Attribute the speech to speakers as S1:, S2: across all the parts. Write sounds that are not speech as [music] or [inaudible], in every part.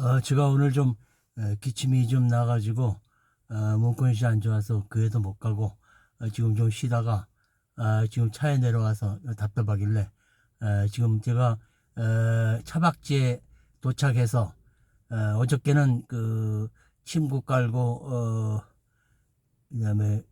S1: 어, 제가 오늘 좀 에, 기침이 좀 나가지고 어, 몸condition 안 좋아서 교회도 못 가고 어, 지금 좀 쉬다가 아, 지금 차에 내려와서 답답하길래 에, 지금 제가 에, 차박지에 도착해서 에, 어저께는 그 침구 깔고 어, 그다음에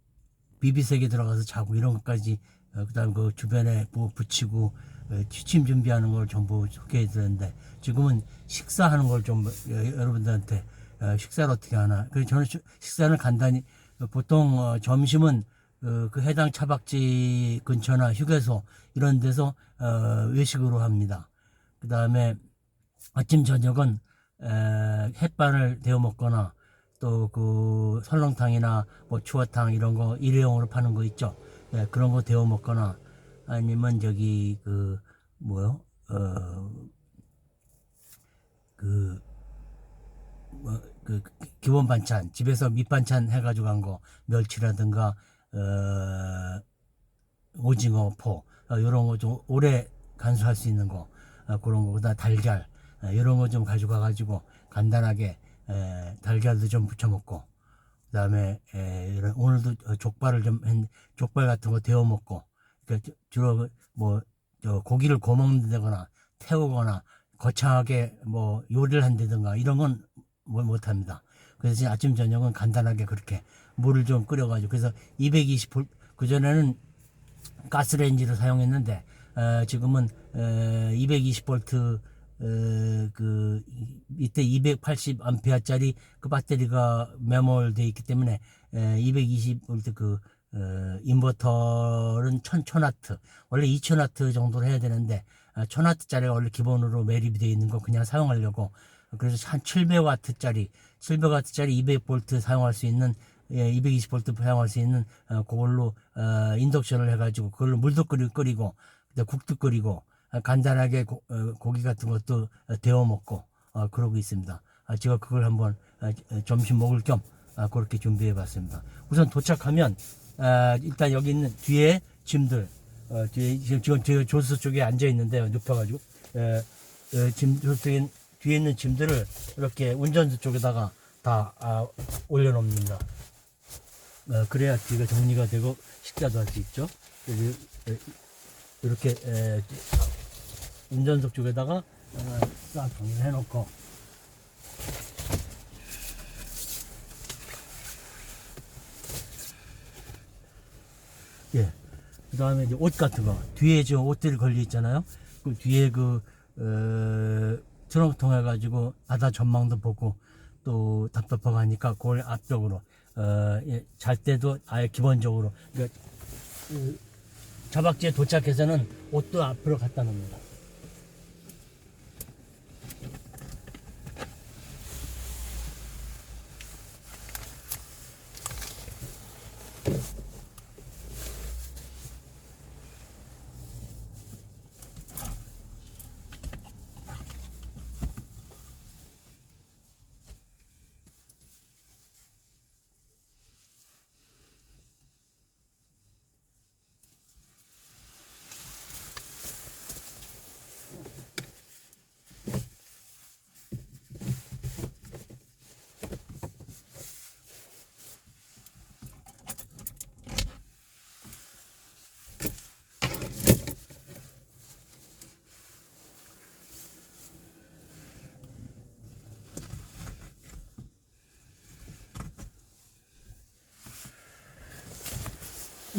S1: 비비색에 들어가서 자고 이런 것까지 어, 그다음 그 주변에 뭐 붙이고 어, 취침 준비하는 걸 전부 소개해 드렸는데 지금은 식사하는 걸 좀 여러분들한테 어, 식사를 어떻게 하나 그래서 저는 시- 식사는 간단히 어, 보통 어, 점심은 그, 그 해당 차박지 근처나 휴게소 이런 데서 어, 외식으로 합니다. 그 다음에 아침 저녁은 에, 햇반을 데워 먹거나 또 그 설렁탕이나 뭐 추어탕 이런 거 일회용으로 파는 거 있죠. 예, 그런 거 데워 먹거나 아니면 저기 그 뭐요? 어 그 뭐, 그 기본 반찬 집에서 밑반찬 해가지고 간거 멸치라든가 어 오징어 포 어, 이런 거 좀 오래 간수할 수 있는 거 어, 그런 거보다 달걀 어, 이런 거 좀 가지고 가가지고 간단하게 에, 달걀도 좀 부쳐 먹고 그다음에 에, 이런 오늘도 어, 족발을 좀 했- 족발 같은 거 데워 먹고 그러니까 주- 주로 뭐 저 고기를 구워 먹는다거나 태우거나 거창하게 뭐 요리를 한다든가 이런 건뭘 못합니다. 그래서 아침 저녁은 간단하게 그렇게 물을 좀 끓여가지고 그래서 220볼 그 전에는 가스레인지를 사용했는데 어, 지금은 어, 220볼트 어, 그 이- 이때 280 암페어짜리 그 배터리가 매몰돼 있기 때문에 220 볼트 그 어, 인버터는 1000 와트 원래 2000 와트 정도로 해야 되는데 어, 1000와트짜리가 원래 기본으로 매립이 되어 있는 거 그냥 사용하려고 그래서 한 700와트짜리 700와트짜리 200볼트 사용할 수 있는 예, 220볼트 사용할 수 있는 어, 그걸로 어, 인덕션을 해가지고 그걸로 물도 끓이, 끓이고 국도 끓이고 어, 간단하게 고, 기 같은 것도 어, 데워 먹고 어, 그러고 있습니다. 아, 제가 그걸 한번 어, 어, 점심 먹을 겸 아, 그렇게 준비해 봤습니다. 우선 도착하면 아, 일단 여기 있는 뒤에 짐들 어, 뒤에 지금 지금 저 조수 쪽에 앉아 있는데요. 눕혀가지고 에, 에, 짐 조수 쪽에 뒤에 있는 짐들을 이렇게 운전수 쪽에다가 다 아, 올려놓습니다. 어, 그래야 뒤가 정리가 되고 식사도 할 수 있죠. 이- 이렇게 에, 운전석 쪽에다가 어, 싹 정리를 해놓고 예. 그 다음에 이제 옷 같은 거 뒤에 지금 옷들이 걸려 있잖아요. 그 뒤에 그 어, 트렁크 통해 가지고 바다 전망도 보고 또 답답하고 하니까 그걸 앞쪽으로 어, 예, 잘 때도 아예 기본적으로 그러니까 그 자박지에 도착해서는 옷도 앞으로 갖다 놓습니다.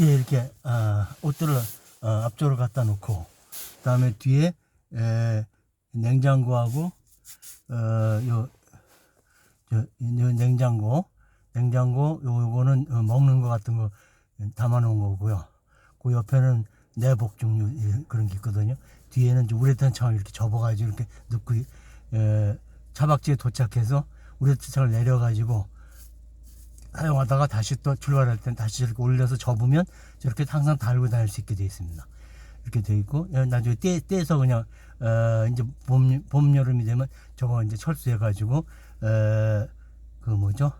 S1: 이렇게 아, 옷들을 어, 앞쪽으로 갖다 놓고 그 다음에 뒤에 에, 냉장고하고 어, 요, 저, 요 냉장고 냉장고 요- 요거는 어, 먹는 거 같은 거 담아 놓은 거고요. 그 옆에는 내복 종류 예, 그런 게 있거든요. 뒤에는 이제 우레탄 창을 이렇게 접어 가지고 이렇게 넣고 에, 차박지에 도착해서 우레탄 창을 내려 가지고 사용하다가 다시 또 출발할 땐 다시 이렇게 올려서 접으면 저렇게 항상 달고 다닐 수 있게 되어 있습니다. 이렇게 되어 있고 예, 나중에 떼, 떼서 그냥 어, 이제 봄, 봄 여름이 되면 저거 이제 철수해 가지고 어, 그 뭐죠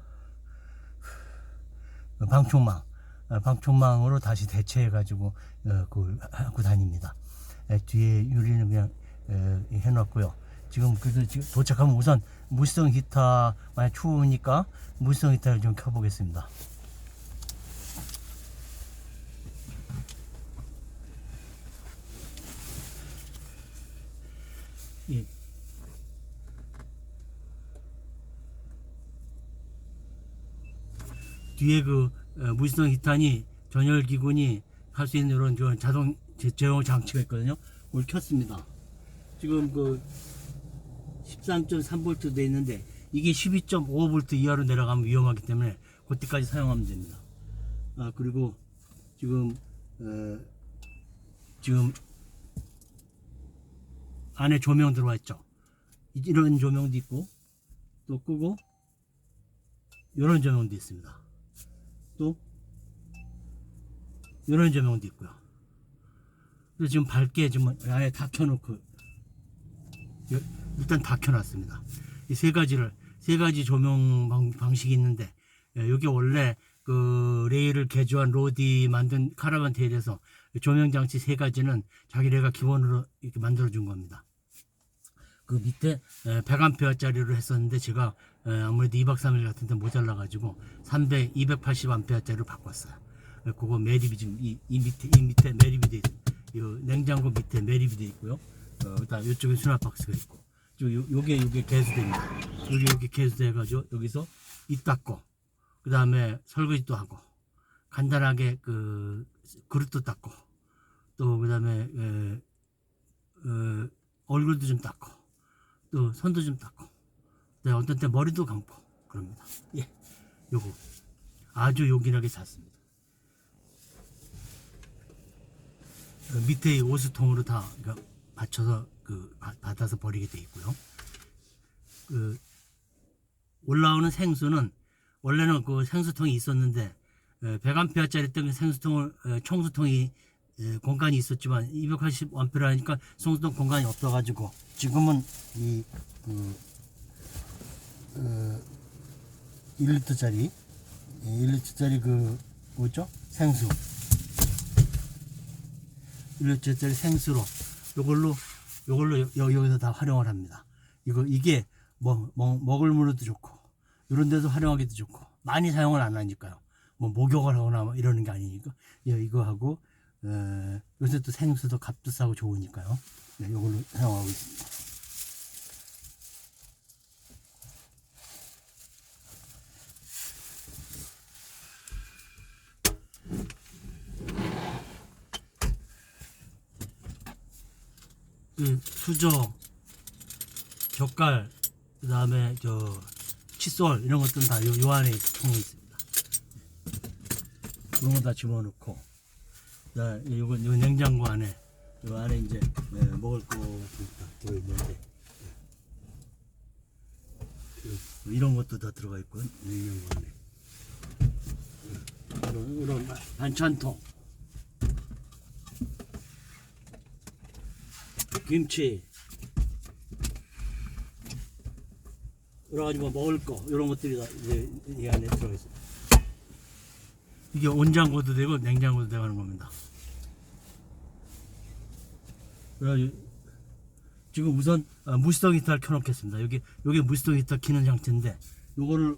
S1: 그 방충망 어, 방충망으로 다시 대체해 가지고 어, 그걸 하고 다닙니다. 예, 뒤에 유리는 그냥 에, 해놨고요. 지금 그래서 지금 도착하면 우선 무시성 히터 만약 추우니까 무시성 히터를 좀 켜보겠습니다. 예. 뒤에 그 어, 무시성 히탄이 전열 기군이 할 수 있는 이런 저 자동 제- 제어 장치가 있거든요. 그걸 켰습니다. 지금 그 13.3V 돼 있는데 이게 12.5V 이하로 내려가면 위험하기 때문에 그때까지 사용하면 됩니다. 아 그리고 지금 어, 지금 안에 조명 들어와 있죠. 이- 이런 조명도 있고 또 끄고 이런 조명도 있습니다. 또 이런 조명도 있고요. 그래서 지금 밝게 지금 아예 다 켜놓고 여- 일단 다 켜놨습니다. 이 세 가지를 세 가지 조명 방, 방식이 있는데 여기 원래 그 레일을 개조한 로디 만든 카라반 테일에서 조명 장치 세 가지는 자기네가 기본으로 이렇게 만들어 준 겁니다. 그 밑에 100암페어짜리로 했었는데 제가 에, 아무래도 2박 3일 같은 데 모자라 가지고 300, 280암페어짜리로 바꿨어요. 에, 그거 매립이 지금 이, 이 밑에 이 밑에 매립이 돼 있어요. 이 냉장고 밑에 매립이 돼 있고요. 어, 그다음 이쪽에 수납 박스가 있고. 요, 요- 요게 요게 개수대입니다. 여기 여기 개수대 해가지고 여기서 입 닦고 그 다음에 설거지도 하고 간단하게 그 그릇도 닦고 또 그 다음에 에, 어, 얼굴도 좀 닦고 또 손도 좀 닦고 네, 어떤 때 머리도 감고 그럽니다. 예, 요거 아주 요긴하게 잤습니다. 어, 밑에 이 오수통으로 다 그러니까 받쳐서 그 바- 받아서 버리게 돼 있고요. 그 올라오는 생수는 원래는 그 생수통이 있었는데 100암페어짜리 때문에 생수통을 어, 청수통이 에, 공간이 있었지만 280암페어 하니까 송수통 공간이 없어가지고 지금은 이 그, 어, 1리터짜리 1리터짜리 그 뭐죠 생수 1리터짜리 생수로 요걸로 요걸로 여, 여기서 다 활용을 합니다. 이거 이게 뭐, 뭐 먹을 물로도 좋고 이런 데서 활용하기도 좋고 많이 사용을 안 하니까요. 뭐 목욕을 하거나 뭐 이러는 게 아니니까 예, 이거 하고 에, 요새 또 생수도 값도 싸고 좋으니까요. 네, 이걸로 사용하고 있습니다. 그 수저, 젓갈, 그 다음에 저 칫솔 이런 것들은 다 요 안에 통에 있습니다. 이런 거 다 집어넣고, 자, 요거 요 냉장고 안에 요 안에 이제 네, 먹을 거 들어 있는데 이런 것도 다 들어가 있고 냉장고 안에 이런, 이런 반찬통. 김치 가지 뭐 먹을 거 이런 것들이 다 이제 이 안에 들어 있어요. 이게 온장고도 되고 냉장고도 되고 하는 겁니다. 그래가지고 지금 우선 어, 무시동 히터를 켜놓겠습니다. 여기 여기 무시동 히터 키는 장치인데 요거를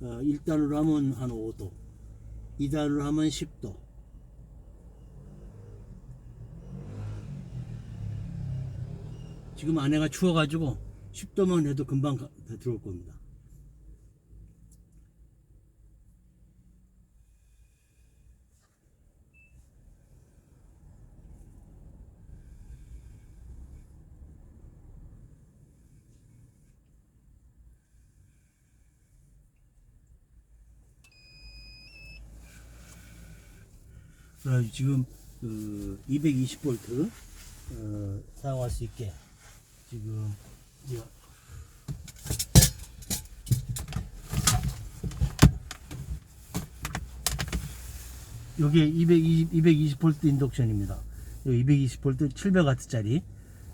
S1: 어, 1단으로 하면 한 5도, 2단으로 하면 10도, 지금 안에가 추워가지고 10도만 해도 금방 가- 다 들어올 겁니다. 그래서 지금 그 220V 어, 사용할 수 있게 지금 이제 여기에 220, 220V 인덕션입니다. 220V 700W짜리.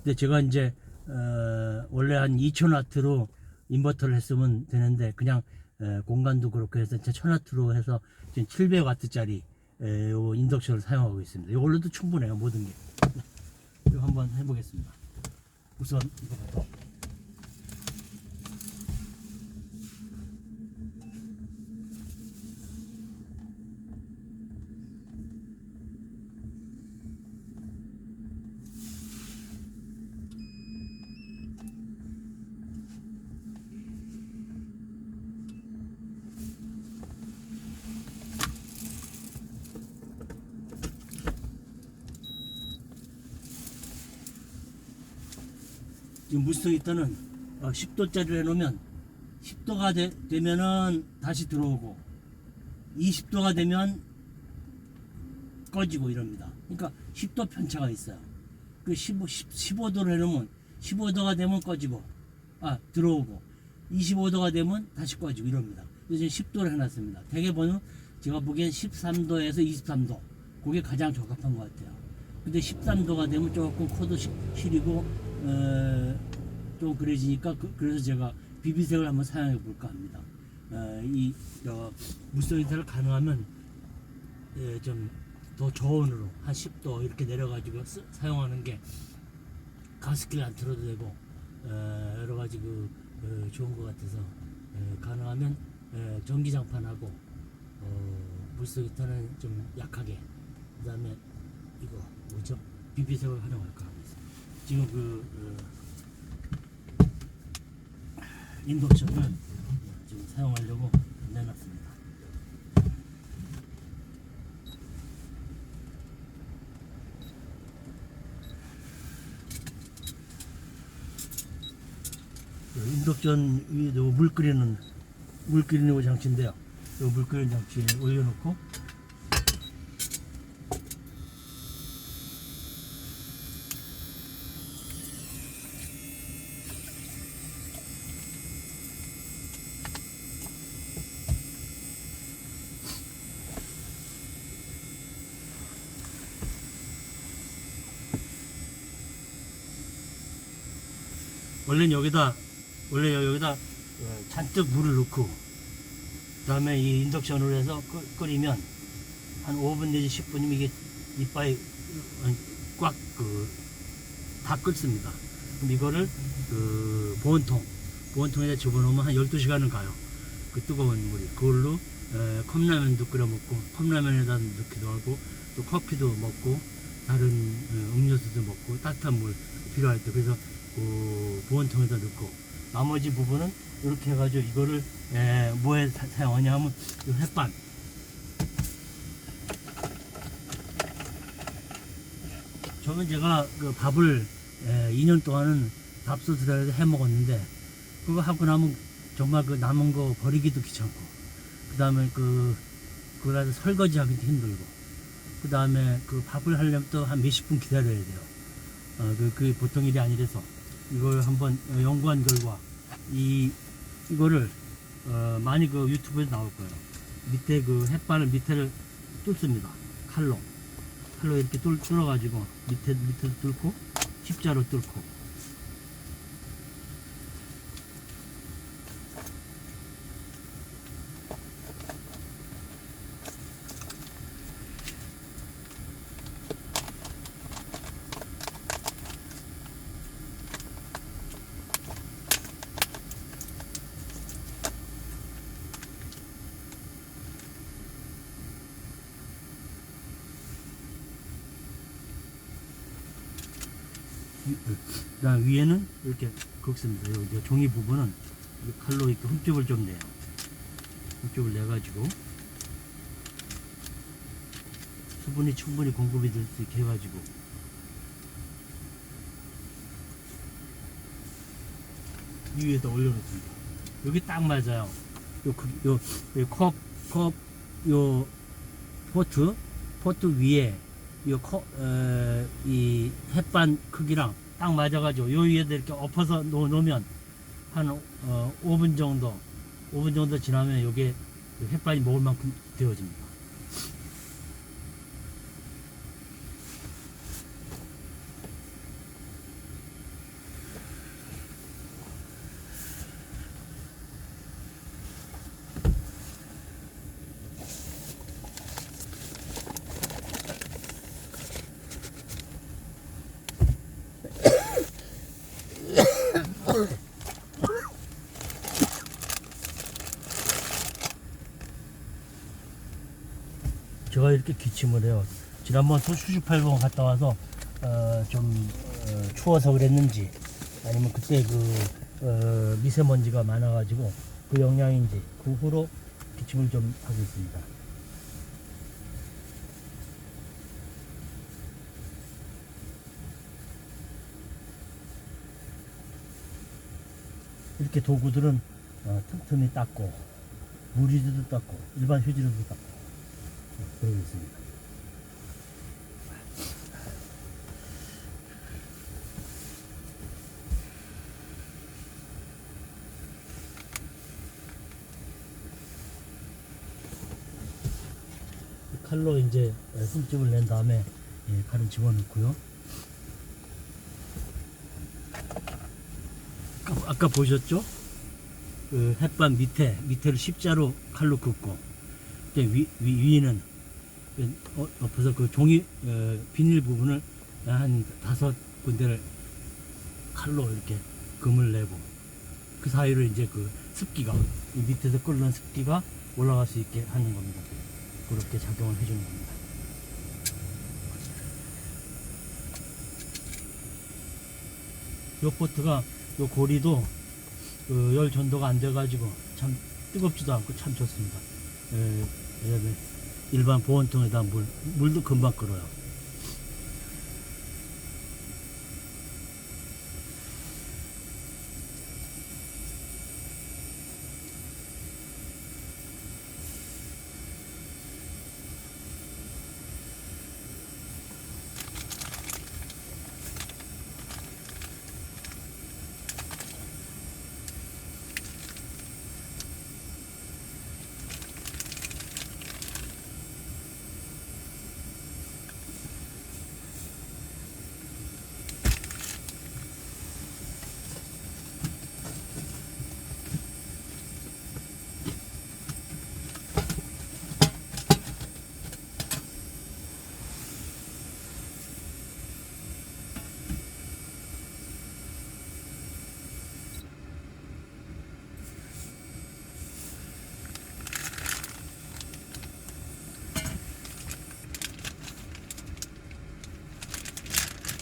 S1: 근데 제가 이제 어, 원래 한 2000W로 인버터를 했으면 되는데 그냥 에, 공간도 그렇고 해서 1000W로 해서 지금 700W짜리 에, 요 인덕션을 사용하고 있습니다. 이걸로도 충분해요 모든 게. [laughs] 이거 한번 해보겠습니다. 우선 이거부터 지금 무스터 히터는 어, 10도짜리를 해놓으면 10도가 되, 되면은 다시 들어오고 20도가 되면 꺼지고 이럽니다. 그러니까 10도 편차가 있어요. 그 15, 15도를 해놓으면 15도가 되면 꺼지고 아 들어오고 25도가 되면 다시 꺼지고 이럽니다. 지금 10도를 해놨습니다. 대개 보면 제가 보기엔 13도에서 23도 그게 가장 적합한 것 같아요. 근데 13도가 되면 조금 코도 시- 시리고 어, 좀 그래지니까 그, 래서 제가 비비색을 한번 사용해 볼까 합니다. 어, 이 저, 무선 히터를 가능하면 예, 좀더 저온으로 한 10도 이렇게 내려가지고 쓰- 사용하는 게 가습기를 안 틀어도 되고 어, 여러 가지 그 어, 좋은 것 같아서 어, 가능하면 어, 전기장판하고 어, 물속 히터는 좀 약하게 그 다음에 이거 뭐죠 비비색을 활용할까 있어요. 지금 그 어, 인덕션을 지금 사용하려고 내놨습니다. 그 인덕션 위에도 물 끓이는 물 끓이는 장치인데요. 이물 끓이는 장치에 올려놓고 여기다 원래 여기다 어, 잔뜩 물을 넣고 그다음에 이 인덕션으로 해서 끓- 끓이면 한 5분 내지 10분이면 이게 이빨이 꽉 그 다 끓습니다. 그럼 이거를 그 보온통 보온통에다 집어넣으면 한 12시간은 가요. 그 뜨거운 물이 그걸로 에, 컵라면도 끓여 먹고 컵라면에다 넣기도 하고 또 커피도 먹고 다른 어, 음료수도 먹고 따뜻한 물 필요할 때 그래서 그 보온통에다 넣고 나머지 부분은 이렇게 해가지고 이거를 에, 뭐에 사- 사용하냐 하면 이 햇반. 저는 제가 그 밥을 에, 2년 동안은 밥솥에다 해 먹었는데 그거 하고 나면 정말 그 남은 거 버리기도 귀찮고 그 다음에 그 그거라도 설거지 하기도 힘들고 그 다음에 그 밥을 하려면 또 한 몇십 분 기다려야 돼요. 어, 그, 그 보통 일이 아니라서 이걸 한번 어, 연구한 결과 이 이거를 어, 많이 그 유튜브에 나올 거예요. 밑에 그 햇반을 밑에를 뚫습니다. 칼로. 칼로 이렇게 뚫, 뚫어가지고 밑에 밑에 뚫고 십자로 뚫고 그다음 위에는 이렇게 긁습니다. 요, 요 종이 부분은 이 칼로 이렇게 흠집을 좀 내요. 흠집을 내 가지고 수분이 충분히 공급이 될 수 있게 해가지고 이 위에다 올려놓습니다. 여기 딱 맞아요. 요, 크- 요, 요 컵, 컵, 요 포트, 포트 위에 요 컵, 어, 이 햇반 크기랑 딱 맞아가지고 요 위에다 이렇게 엎어서 놓, 놓으면 한 어, 5분 정도, 5분 정도 지나면 요게 그 햇반이 먹을 만큼 되어집니다. 이렇게 기침을 해요. 지난번 또 수주팔봉 갔다 와서 어, 좀 어, 추워서 그랬는지 아니면 그때 그 어, 미세먼지가 많아가지고 그 영향인지 그 후로 기침을 좀 하고 있습니다. 이렇게 도구들은 어, 틈틈이 닦고 물이도 닦고 일반 휴지로도 닦고 어, 그러고 있습니다. 칼로 이제 흠집을 낸 다음에 예, 칼을 집어넣고요. 아까, 아까 보셨죠? 그 햇반 밑에 밑에를 십자로 칼로 긋고 위, 위 위는 그 어, 엎어서 그 종이 어, 비닐 부분을 한 다섯 군데를 칼로 이렇게 금을 내고 그 사이로 이제 그 습기가 이 밑에서 끓는 습기가 올라갈 수 있게 하는 겁니다. 그렇게 작용을 해주는 겁니다. 요 포트가 요 고리도 그 열 전도가 안 돼가지고 참 뜨겁지도 않고 참 좋습니다. 에, 왜냐면 일반 보온통에다 물 물도 금방 끓어요.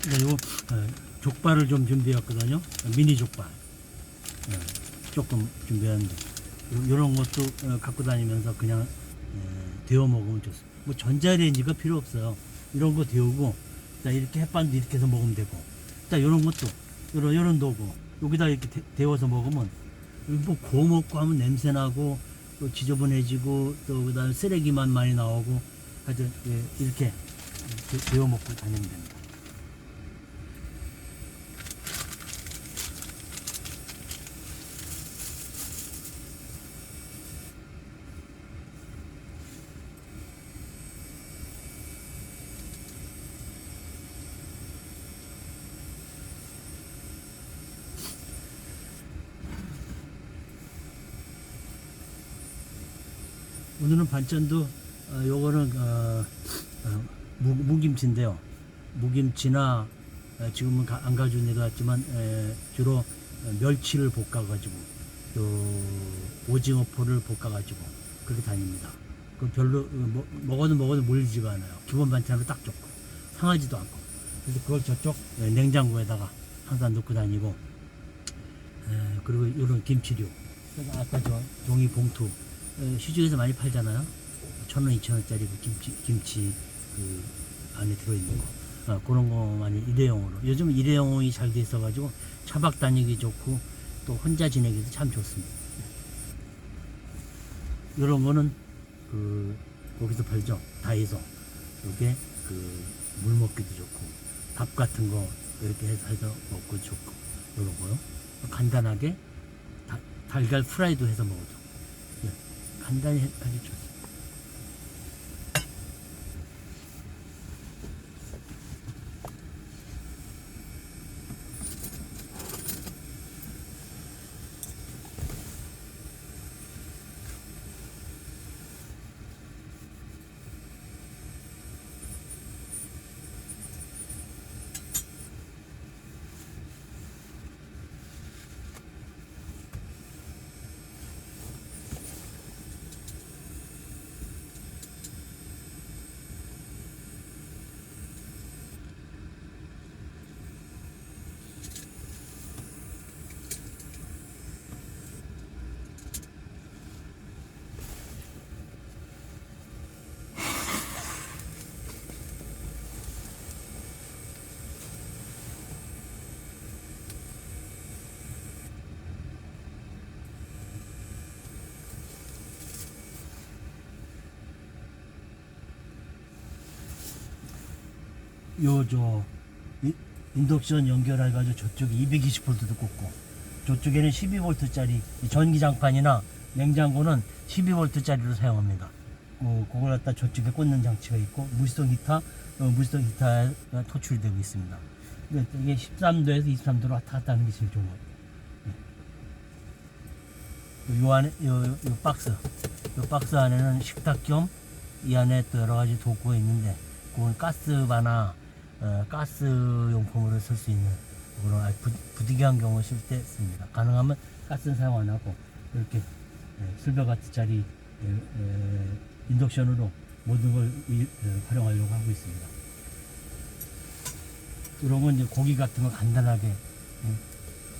S1: 네, 요 어, 족발을 좀 준비했거든요. 미니 족발. 어, 조금 준비했는데 이런 것도 어, 갖고 다니면서 그냥 어, 데워 먹으면 좋습니다. 뭐 전자레인지가 필요 없어요. 이런 거 데우고 자 이렇게 햇반도 이렇게 해서 먹으면 되고 자 이런 것도 이런 이런 도구 여기다 이렇게 데, 데워서 먹으면 뭐 구워 먹고 하면 냄새 나고 또 지저분해지고 또 그다음에 쓰레기만 많이 나오고 하여튼 예, 이렇게 데- 데워 먹고 다니면 됩니다. 오늘은 반찬도 어, 요거는 어, 어, 무, 무김치인데요. 무김치나 어, 지금은 가- 안 가지고 내려왔지만 에, 주로 어, 멸치를 볶아가지고 요 오징어포를 볶아가지고 그렇게 다닙니다. 그 별로 어, 뭐, 먹어도 먹어도 물리지가 않아요. 기본 반찬으로 딱 좋고 상하지도 않고 그래서 그걸 저쪽 에, 냉장고에다가 항상 넣고 다니고 에, 그리고 이런 김치류 아까 저 종이 봉투 에, 시중에서 많이 팔잖아요. 천 원, 이천 원짜리 그 김치, 김치 그 안에 들어있는 거. 어, 그런 거 많이 일회용으로. 요즘 일회용이 잘 돼 있어가지고 차박 다니기 좋고 또 혼자 지내기도 참 좋습니다. 이런 거는 그 거기서 팔죠. 다이소. 이게 그 물 먹기도 좋고 밥 같은 거 이렇게 해서, 해서 먹고 좋고 이런 거요. 간단하게 다- 달걀 프라이도 해서 먹어도 예, 간단히 해- 아주 요저 인덕션 연결해가지고 저쪽에 220V도 꽂고 저쪽에는 12V짜리 전기장판이나 냉장고는 12V짜리로 사용합니다. 어, 그걸 갖다 저쪽에 꽂는 장치가 있고 무시동 히터, 어, 무시동 히터가 토출이 되고 있습니다. 이게 13도에서 23도로 왔다 갔다 하는 게 제일 좋은 거예요. 예. 요 안에 요, 요, 요 박스, 요 박스 안에는 식탁 겸 이 안에 또 여러 가지 도구가 있는데 그건 가스바나 어, 가스 용품으로 쓸 수 있는 그런 부득이한 경우 쓸 때 씁니다. 가능하면 가스는 사용 안 하고 이렇게 예, 슬버가트짜리 예, 예, 인덕션으로 모든 걸 이- 예, 활용하려고 하고 있습니다. 이런 건 이제 고기 같은 거 간단하게 예,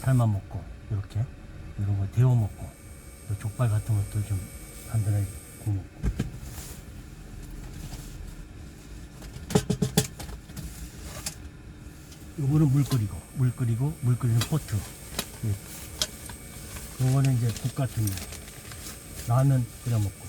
S1: 삶아 먹고 이렇게 이런 거 데워 먹고 또 족발 같은 것도 좀 간단하게 구워 먹고 요거는 물 끓이고 물 끓이고 물 끓이는 포트 예. 요거는 이제 국 같은 거 라면 끓여 먹고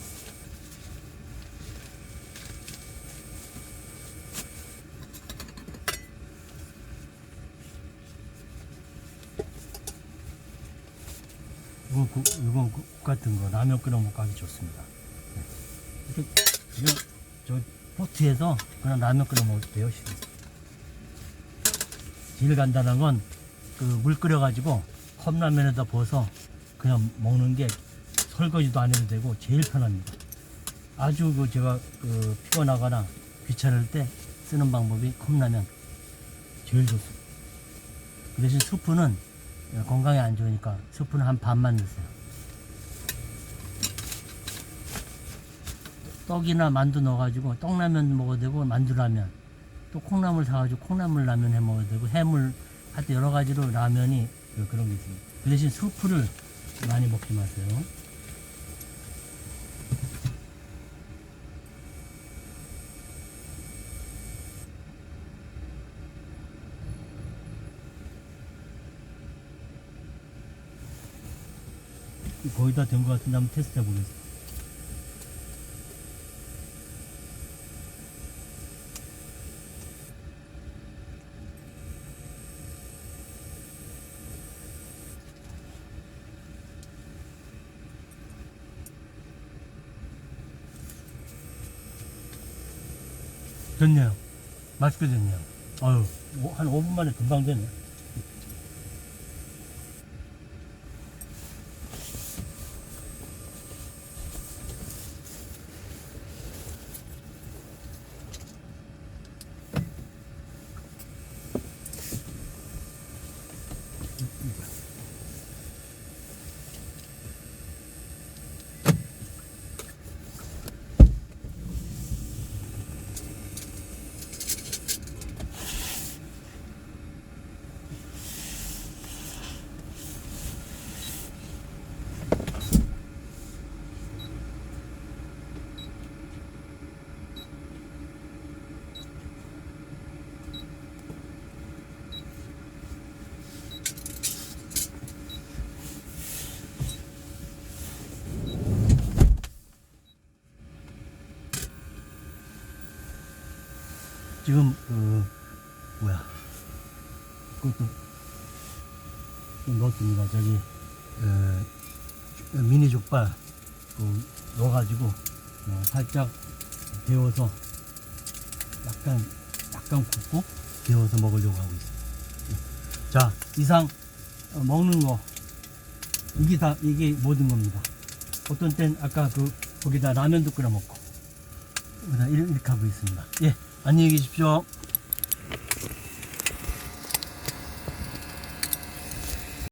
S1: 이거 국, 이거 국 같은 거 라면 끓여 먹고 하기 좋습니다 예. 이렇게 저 포트에서 그냥 라면 끓여 먹어도 돼요. 제일 간단한 건 그 물 끓여가지고 컵라면에다 부어서 그냥 먹는 게 설거지도 안 해도 되고 제일 편합니다. 아주 그 제가 그 피곤하거나 귀찮을 때 쓰는 방법이 컵라면 제일 좋습니다. 그 대신 스프는 건강에 안 좋으니까 스프는 한 반만 넣으세요. 떡이나 만두 넣어가지고 떡라면 먹어도 되고 만두라면 또 콩나물 사가지고 콩나물 라면 해 먹어도 되고 해물 하여튼 여러 가지로 라면이 그- 그런 게 있습니다. 그 대신 스프를 많이 먹지 마세요. 거의 다 된 것 같은데 한번 테스트 해보겠습니다. 됐네요. 맛있게 됐네요. 아유, 오- 한 5분 만에 금방 되네. 지금 그 뭐야. 그것도 좀 넣었습니다. 저기 에, 미니 족발. 그 넣어가지고 어, 살짝 데워서 약간 약간 굽고 데워서 먹으려고 하고 있습니다 예. 자 이상 어, 먹는 거. 이게 다 이게 모든 겁니다. 어떤 땐 아까 그 거기다 라면도 끓여 먹고. 이렇게 하고 있습니다. 예 안녕히 계십시오